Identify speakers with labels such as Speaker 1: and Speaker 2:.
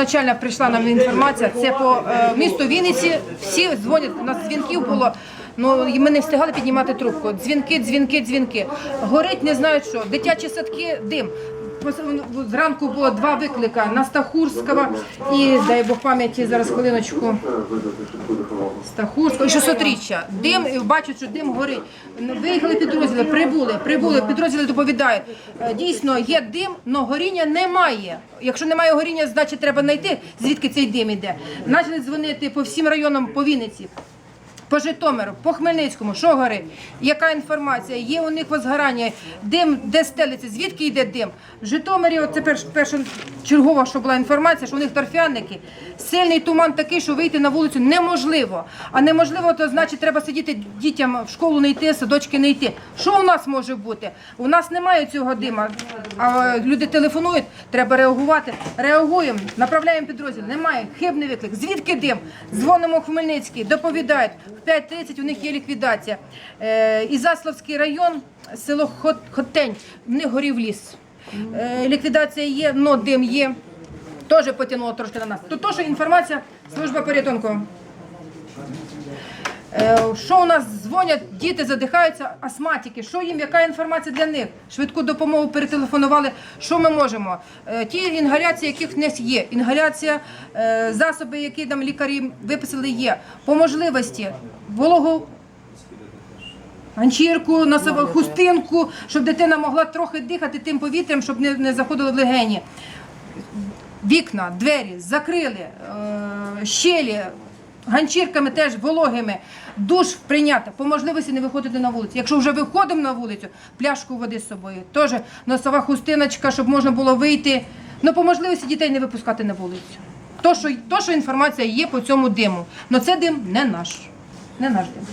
Speaker 1: первоначально прийшла нам інформація. Це по е, місту Вінниці. Всі дзвонять. У нас дзвінків було. Ну ми не встигали піднімати трубку. Дзвінки, дзвінки, дзвінки. Горить, не знають що. Дитячі садки, дим. Зранку було два виклика на Стахурського і дай Бог пам'яті зараз хвилиночку. Стахурського, і 600-річчя. Дим, і бачать, що дим горить. Виїхали підрозділи, прибули, прибули, підрозділи доповідають. Е, Дійсно, є дим, але горіння немає. Якщо немає горіння, значить треба знайти, звідки цей дим іде. Почали дзвонити по всім районам по Вінниці. По Житомиру, по Хмельницькому, що горить, яка інформація, є у них возгорання, дим, де стелиться, звідки йде дим. В Житомирі, це перш, перша чергова, що була інформація, що у них торфяники, сильний туман такий, що вийти на вулицю неможливо. А неможливо, то значить треба сидіти дітям в школу не йти, садочки не йти. Що у нас може бути? У нас немає цього дима, а люди телефонують, треба реагувати. Реагуємо, направляємо підрозділ. Немає, хибний виклик. Звідки дим? Дзвонимо в Хмельницький, доповідають. В 5.30 у них є ліквідація. Е, Ізаславський район, село Хотень, в них горів ліс. Е, ліквідація є, но дим є. Теж потягнуло трошки на нас. То що інформація, служба порятунку. Е, Що у нас дзвонять, діти задихаються, астматики. Що їм, яка інформація для них? Швидку допомогу перетелефонували. Що ми можемо? Е, Ті інгаляції, яких в нас є. Інгаляція, е, засоби, які нам лікарі виписали, є. По можливості вологу. Ганчірку, носову хустинку, щоб дитина могла трохи дихати тим повітрям, щоб не, не заходило в легені. Вікна, двері закрили, щелі, ганчірками теж вологими, душ прийняти, по можливості не виходити на вулицю. Якщо вже виходимо на вулицю, пляшку води з собою. Теж носова хустиночка, щоб можна було вийти. Ну, по можливості дітей не випускати на вулицю. То, що, то, що інформація є по цьому диму. але це дим не наш. Не наш дим.